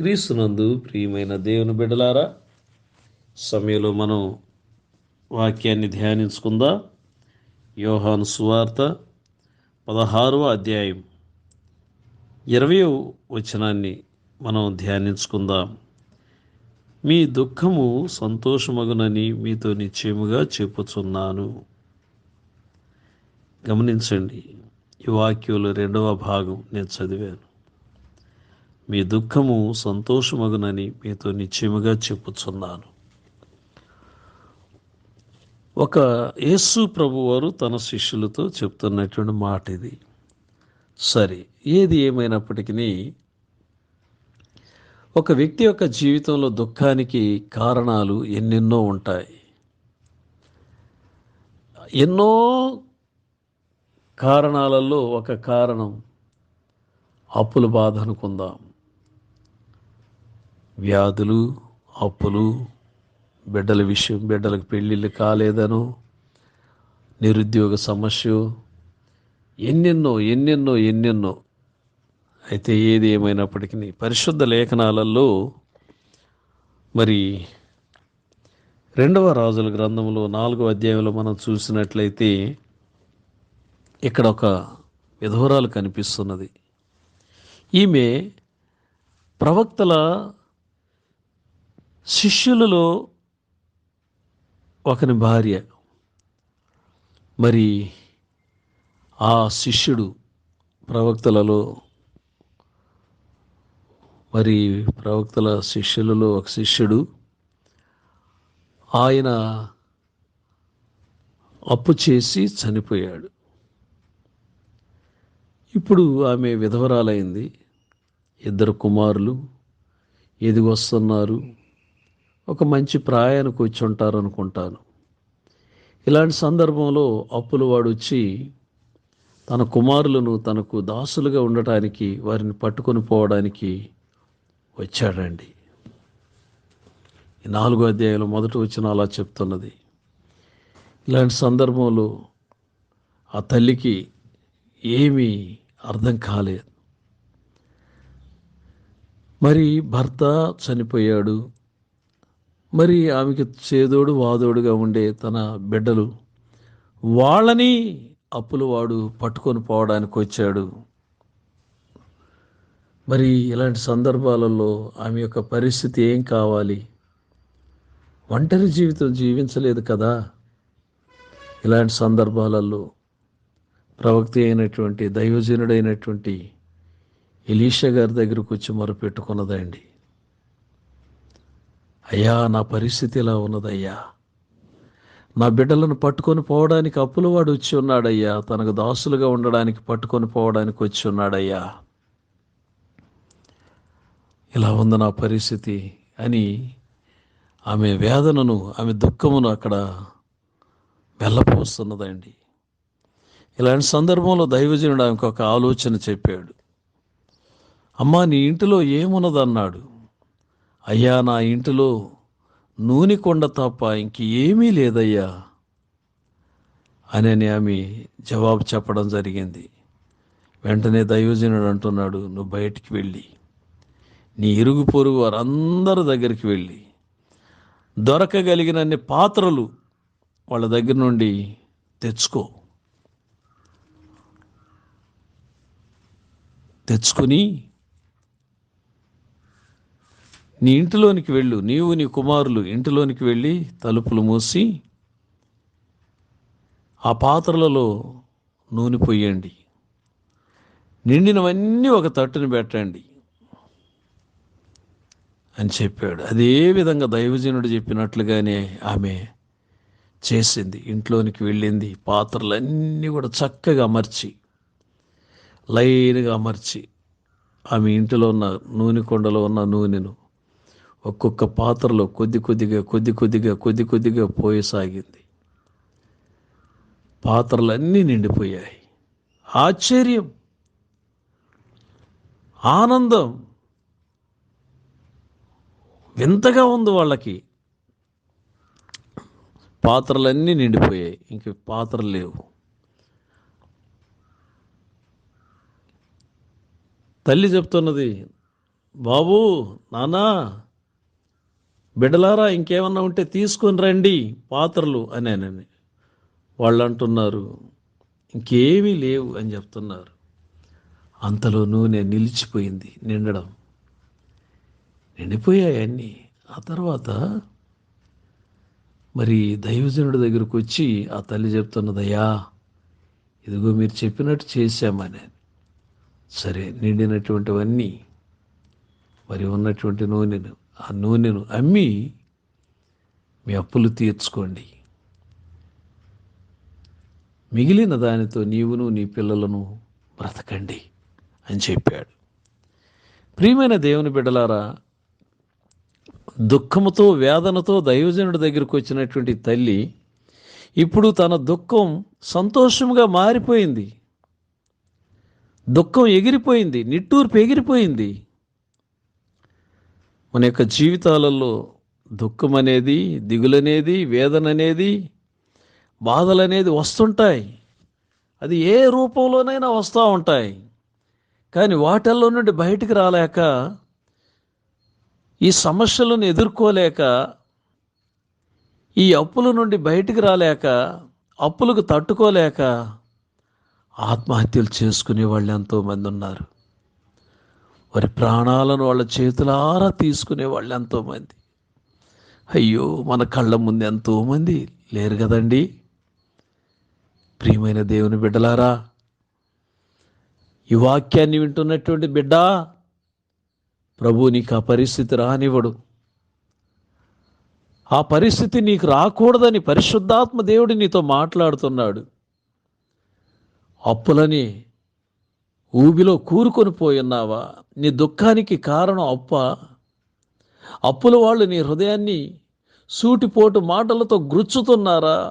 క్రీస్తునందు ప్రియమైన దేవుని బిడ్డలారా సమయంలో మనం వాక్యాన్ని ధ్యానించుకుందాం. యోహాను సువార్త పదహారవ అధ్యాయం ఇరవై వచనాన్ని మనం ధ్యానించుకుందాం. మీ దుఃఖము సంతోషమగునని మీతో నిశ్చయముగా చెప్పుచున్నాను. గమనించండి ఈ వాక్యంలో రెండవ భాగం నేను చదివాను. మీ దుఃఖము సంతోషమగునని మీతో నిశ్చయముగా చెప్పుచున్నాను. ఒక యేసు ప్రభువారు తన శిష్యులతో చెప్తున్నటువంటి మాట ఇది సరే ఏది ఏమైనప్పటికీ ఒక వ్యక్తి యొక్క జీవితంలో దుఃఖానికి కారణాలు ఎన్నెన్నో ఉంటాయి. ఎన్నో కారణాలలో ఒక కారణం అప్పుల బాధ అనుకుందాం వ్యాధులు అప్పులు బిడ్డల విషయం బిడ్డలకు పెళ్ళిళ్ళు కాలేదను నిరుద్యోగ సమస్య ఎన్నెన్నో ఎన్నెన్నో ఎన్నెన్నో. అయితే ఏది ఏమైనప్పటికీ పరిశుద్ధ లేఖనాలలో మరి రెండవ రాజుల గ్రంథంలో నాలుగో అధ్యాయంలో మనం చూసినట్లయితే ఇక్కడ ఒక విధవరాలు కనిపిస్తున్నది. ఈమె ప్రవక్తల శిష్యులలో ఒకని భార్య. మరి ఆ శిష్యుడు ప్రవక్తలలో మరి ప్రవక్తల శిష్యులలో ఒక శిష్యుడు. ఆయన అప్పు చేసి చనిపోయాడు. ఇప్పుడు ఆమె విధవరాలైంది. ఇద్దరు కుమారులు ఎదిగొస్తున్నారు ఒక మంచి ప్రాయానికి వచ్చి ఉంటారు అనుకుంటాను ఇలాంటి సందర్భంలో అప్పులు వాడు వచ్చి తన కుమారులను తనకు దాసులుగా ఉండటానికి వారిని పట్టుకొని పోవడానికి వచ్చాడండి. ఈ నాలుగో అధ్యాయంలో మొదట వచ్చిన అలా చెప్తున్నది. ఇలాంటి సందర్భంలో ఆ తల్లికి ఏమీ అర్థం కాలేదు. మరి భర్త చనిపోయాడు. మరి ఆమెకి చేదోడు వాదోడుగా ఉండే తన బిడ్డలు వాళ్ళని అప్పులు వాడు పట్టుకొని పోవడానికి వచ్చాడు. మరి ఇలాంటి సందర్భాలలో ఆమె యొక్క పరిస్థితి ఏం కావాలి? ఒంటరి జీవితం జీవించలేదు కదా? ఇలాంటి సందర్భాలలో ప్రవక్త అయినటువంటి దైవజనుడైనటువంటి ఎలీషా గారి దగ్గరకు వచ్చి మొరపెట్టుకున్నదండి. అయ్యా నా పరిస్థితి ఇలా ఉన్నదయ్యా. నా బిడ్డలను పట్టుకొని పోవడానికి అప్పుల వాడు వచ్చి ఉన్నాడయ్యా. తనకు దాసులుగా ఉండడానికి పట్టుకొని పోవడానికి వచ్చి ఉన్నాడయ్యా. ఇలా ఉంది నా పరిస్థితి అని ఆమె వేదనను ఆమె దుఃఖమును అక్కడ వెళ్ళపోస్తున్నదండి. ఇలాంటి సందర్భంలో దైవజనుడు ఆమెకు ఒక ఆలోచన చెప్పాడు. అమ్మా నీ ఇంటిలో ఏమున్నదన్నాడు? అయ్యా నా ఇంటిలో నూనె కొండ తప్ప ఇంకేమీ లేదయ్యా అని ఆమె జవాబు చెప్పడం జరిగింది. వెంటనే దైవజనుడు అంటున్నాడు నువ్వు బయటికి వెళ్ళి నీ ఇరుగు పొరుగు వారందరి దగ్గరికి వెళ్ళి దొరకగలిగినన్ని పాత్రలు వాళ్ళ దగ్గర నుండి తెచ్చుకో. తెచ్చుకొని నీ ఇంటిలోనికి వెళ్ళు. నీవు నీ కుమారులు ఇంటిలోనికి వెళ్ళి తలుపులు మూసి ఆ పాత్రలలో నూనె పొయ్యండి నిండినవన్నీ ఒక తట్టుని పెట్టండి అని చెప్పాడు. అదే విధంగా దైవజనుడు చెప్పినట్లుగానే ఆమె చేసింది. ఇంట్లోనికి వెళ్ళింది. పాత్రలన్నీ కూడా చక్కగా అమర్చి లైన్గా అమర్చి ఆమె ఇంటిలో ఉన్న నూనె కొండలో ఉన్న నూనెను ఒక్కొక్క పాత్రలో కొద్ది కొద్దిగా కొద్ది కొద్దిగా కొద్ది కొద్దిగా పోయసాగింది పాత్రలన్నీ నిండిపోయాయి. ఆశ్చర్యం. ఆనందం. వింతగా ఉంది వాళ్ళకి. పాత్రలన్నీ నిండిపోయాయి. ఇంక పాత్రలు లేవు. తల్లి చెప్తున్నది బాబు నానా బిడ్డలారా ఇంకేమన్నా ఉంటే తీసుకొని రండి పాత్రలు అనేనని వాళ్ళు అంటున్నారు ఇంకేమీ లేవు అని చెప్తున్నారు. అంతలో నూనె నిలిచిపోయింది నిండడం. నిండిపోయాయి అన్నీ. ఆ తర్వాత మరి దైవజనుడి దగ్గరకు వచ్చి ఆ తల్లి చెప్తున్నదయ్యా ఇదిగో మీరు చెప్పినట్టు చేశామని. సరే నిండినటువంటివన్నీ మరి ఉన్నటువంటి నూనెను ఆ నూనెను అమ్మి మీ అప్పులు తీర్చుకోండి. మిగిలిన దానితో నీవును నీ పిల్లలను బ్రతకండి అని చెప్పాడు. ప్రియమైన దేవుని బిడ్డలారా దుఃఖముతో వేదనతో దైవజనుడి దగ్గరకు వచ్చినటువంటి తల్లి ఇప్పుడు తన దుఃఖం సంతోషంగా మారిపోయింది. దుఃఖం ఎగిరిపోయింది నిట్టూర్పు ఎగిరిపోయింది. మన యొక్క జీవితాలలో దుఃఖం అనేది దిగులనేది వేదన అనేది బాధలు అనేది వస్తుంటాయి. అది ఏ రూపంలోనైనా వస్తూ ఉంటాయి. కానీ వాటిల్లో నుండి బయటికి రాలేక ఈ సమస్యలను ఎదుర్కోలేక ఈ అప్పుల నుండి బయటికి రాలేక అప్పులకు తట్టుకోలేక ఆత్మహత్యలు చేసుకునే వాళ్ళు ఎంతోమంది ఉన్నారు. వారి ప్రాణాలను వాళ్ళ చేతులారా తీసుకునే వాళ్ళు ఎంతోమంది. అయ్యో మన కళ్ళ ముందు ఎంతోమంది లేరు కదండి. ప్రియమైన దేవుని బిడ్డలారా ఈ వాక్యాన్ని వింటున్నటువంటి బిడ్డ ప్రభు నీకు ఆ పరిస్థితి రానివ్వడు. ఆ పరిస్థితి నీకు రాకూడదని పరిశుద్ధాత్మ దేవుడు నీతో మాట్లాడుతున్నాడు. అప్పులని ఊబిలో కూరుకొని పోయున్నావా? నీ దుఃఖానికి కారణం అప్ప. అప్పుల వాళ్ళు నీ హృదయాన్ని సూటిపోటు మాటలతో గుచ్చుతున్నారా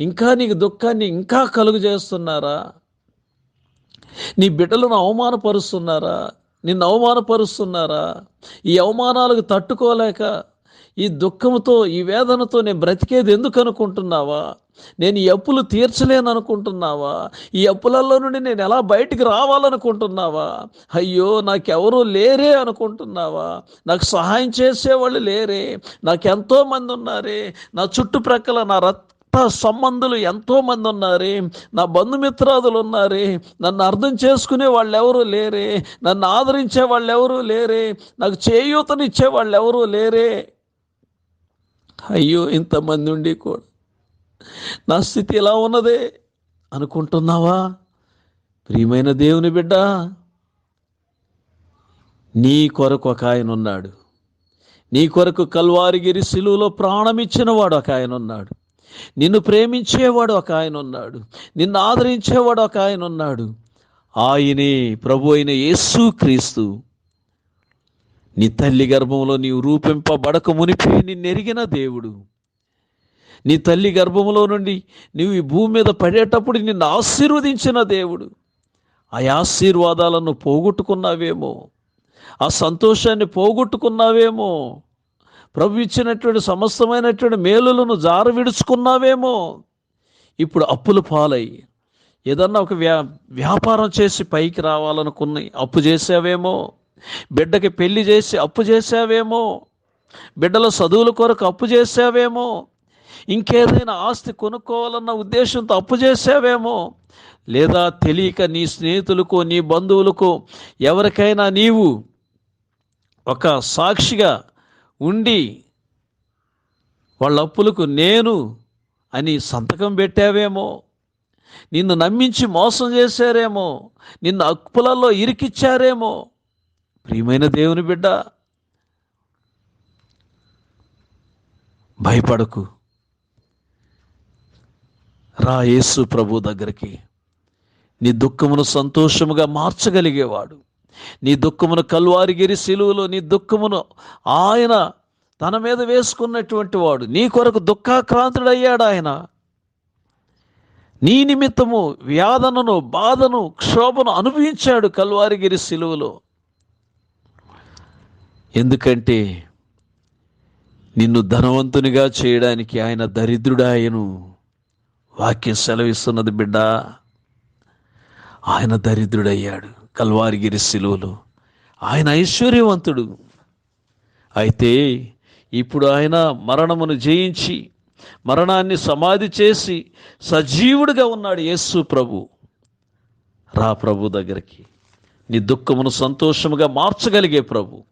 ఇంకా నీకు దుఃఖాన్ని ఇంకా కలుగు చేస్తున్నారా? నీ బిడ్డలను అవమానపరుస్తున్నారా? నిన్ను అవమానపరుస్తున్నారా? ఈ అవమానాలకు తట్టుకోలేక ఈ దుఃఖంతో ఈ వేదనతో నేను బ్రతికేది ఎందుకు అనుకుంటున్నావా? నేను ఈ అప్పులు తీర్చలేను అనుకుంటున్నావా? ఈ అప్పులలో నుండి నేను ఎలా బయటికి రావాలనుకుంటున్నావా? అయ్యో నాకెవరూ లేరే అనుకుంటున్నావా? నాకు సహాయం చేసేవాళ్ళు లేరే. నాకు ఎంతో మంది ఉన్నారే. నా చుట్టుప్రక్కల నా రత్ రక్త సంబంధులు ఎంతోమంది ఉన్నారే. నా బంధుమిత్రాదులు ఉన్నారే. నన్ను అర్థం చేసుకునే వాళ్ళు ఎవరు లేరే. నన్ను ఆదరించే వాళ్ళు ఎవరు లేరే. నాకు చేయూతనిచ్చే వాళ్ళు ఎవరు లేరే. అయ్యో ఇంతమంది ఉండి కూడా నా స్థితి ఎలా ఉన్నదే అనుకుంటున్నావా? ప్రియమైన దేవుని బిడ్డ నీ కొరకు ఒక ఆయన ఉన్నాడు. నీ కొరకు కల్వారిగిరి సిలువలో ప్రాణమిచ్చినవాడు ఒక ఆయన ఉన్నాడు. నిన్ను ప్రేమించేవాడు ఒక ఆయన ఉన్నాడు. నిన్ను ఆదరించేవాడు ఒక ఆయన ఉన్నాడు. ఆయనే ప్రభు అయిన యేసు క్రీస్తు నీ తల్లి గర్భంలో నీవు రూపింపబడక మునిపి నిన్నెరిగిన దేవుడు. నీ తల్లి గర్భంలో నుండి నీవు ఈ భూమి మీద పడేటప్పుడు నిన్ను ఆశీర్వదించిన దేవుడు. ఆ ఆశీర్వాదాలను పోగొట్టుకున్నావేమో? ఆ సంతోషాన్ని పోగొట్టుకున్నావేమో? ప్రభు ఇచ్చినటువంటి సమస్తమైనటువంటి మేలులను జార విడుచుకున్నావేమో ఇప్పుడు అప్పులు పాలై ఏదన్నా ఒక వ్యా వ్యాపారం చేసి పైకి రావాలనుకున్నాయి అప్పు చేసావేమో? బిడ్డకి పెళ్ళి చేసి అప్పు చేసావేమో బిడ్డల చదువుల కొరకు అప్పు చేసావేమో ఇంకేదైనా ఆస్తి కొనుక్కోవాలన్న ఉద్దేశంతో అప్పు చేసావేమో లేదా తెలియక నీ స్నేహితులకు నీ బంధువులకు ఎవరికైనా నీవు ఒక సాక్షిగా ఉండి వాళ్ళ అప్పులకు నేను అని సంతకం పెట్టావేమో? నిన్ను నమ్మించి మోసం చేశారేమో? నిన్ను అప్పులలో ఇరికిచ్చారేమో? ప్రియమైన దేవుని బిడ్డ భయపడకు. రా యేసు ప్రభు దగ్గరికి. నీ దుఃఖమును సంతోషముగా మార్చగలిగేవాడు. నీ దుఃఖమును కల్వారిగిరి సిలువలో నీ దుఃఖమును ఆయన తన మీద వేసుకున్నటువంటి వాడు. నీ కొరకు దుఃఖాక్రాంతుడయ్యాడు ఆయన. నీ నిమిత్తము వ్యాధనను బాధను క్షోభను అనుభవించాడు కల్వారిగిరి సిలువలో ఎందుకంటే నిన్ను ధనవంతునిగా చేయడానికి ఆయన దరిద్రుడాయను వాక్యం సెలవిస్తున్నది బిడ్డ. ఆయన దరిద్రుడయ్యాడు కల్వారిగిరి సిలువలో. ఆయన ఐశ్వర్యవంతుడు. అయితే ఇప్పుడు ఆయన మరణమును జయించి మరణాన్ని సమాధి చేసి సజీవుడిగా ఉన్నాడు యేసు ప్రభు. రా ప్రభు దగ్గరికి. నీ దుఃఖమును సంతోషముగా మార్చగలిగే ప్రభు.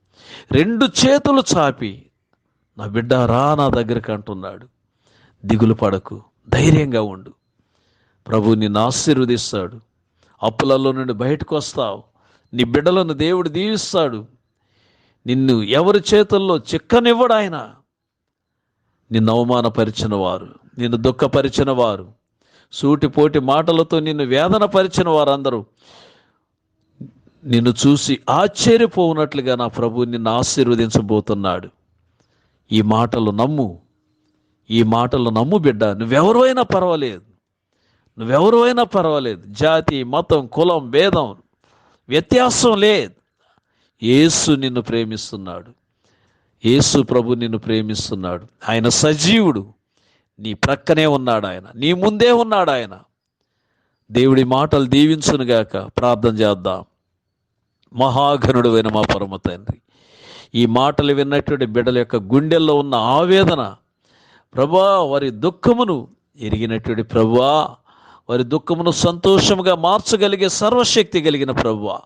రెండు చేతులు చాపి నా బిడ్డ రా నా దగ్గరికి అంటున్నాడు. దిగులు పడకు ధైర్యంగా ఉండు. ప్రభు నిన్ను ఆశీర్వదిస్తాడు. అప్పులలో నుండి బయటకు వస్తావు. నీ బిడ్డలను దేవుడు దీవిస్తాడు. నిన్ను ఎవరి చేతుల్లో చిక్కనివ్వడు ఆయన. నిన్ను అవమానపరిచిన వారు నిన్ను దుఃఖపరిచిన వారు సూటిపోటి మాటలతో నిన్ను వేదనపరిచిన వారందరూ నిన్ను చూసి ఆశ్చర్యపోవునట్లుగా నా ప్రభువు నిన్ను ఆశీర్వదించబోతున్నాడు. ఈ మాటలు నమ్ము ఈ మాటలు నమ్ము బిడ్డ నువ్వెవరైనా పర్వాలేదు. నువ్వెవరైనా పర్వాలేదు. జాతి మతం కులం భేదం వ్యత్యాసం లేదు. యేసు నిన్ను ప్రేమిస్తున్నాడు. యేసు ప్రభు నిన్ను ప్రేమిస్తున్నాడు. ఆయన సజీవుడు. నీ ప్రక్కనే ఉన్నాడు ఆయన. నీ ముందే ఉన్నాడు ఆయన. దేవుడి మాటలు దీవించునుగాక ప్రార్థన చేద్దాం. మహాఘనుడువైన మా పరమ తండ్రి. ఈ మాటలు విన్నటువంటి బిడ్డల యొక్క గుండెల్లో ఉన్న ఆవేదన ప్రభా వారి దుఃఖమును ఎరిగినటువంటి ప్రభువా వారి దుఃఖమును సంతోషముగా మార్చగలిగే సర్వశక్తి కలిగిన ప్రభువా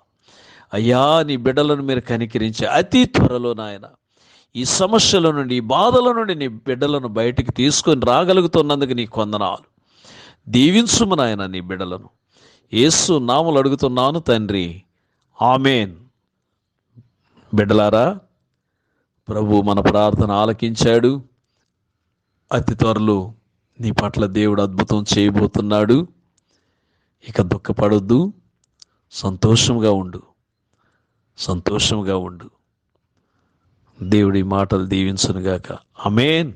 అయ్యా నీ బిడ్డలను మీరు కనికరించి అతి త్వరలో నాయన ఈ సమస్యల నుండి ఈ బాధల నుండి నీ బిడ్డలను బయటికి తీసుకొని రాగలుగుతున్నందుకు నీ కొందనాలు దీవించుము నాయన నీ బిడ్డలను. ఏసు నాములు అడుగుతున్నాను తండ్రి. ఆమెన్. బిడ్డలారా ప్రభు మన ప్రార్థన ఆలకించాడు. అతి త్వరలో నీ పట్ల దేవుడు అద్భుతం చేయబోతున్నాడు. ఇక దుఃఖపడొద్దు సంతోషంగా ఉండు సంతోషంగా ఉండు. దేవుడి మాటలు దీవించునుగాక. అమేన్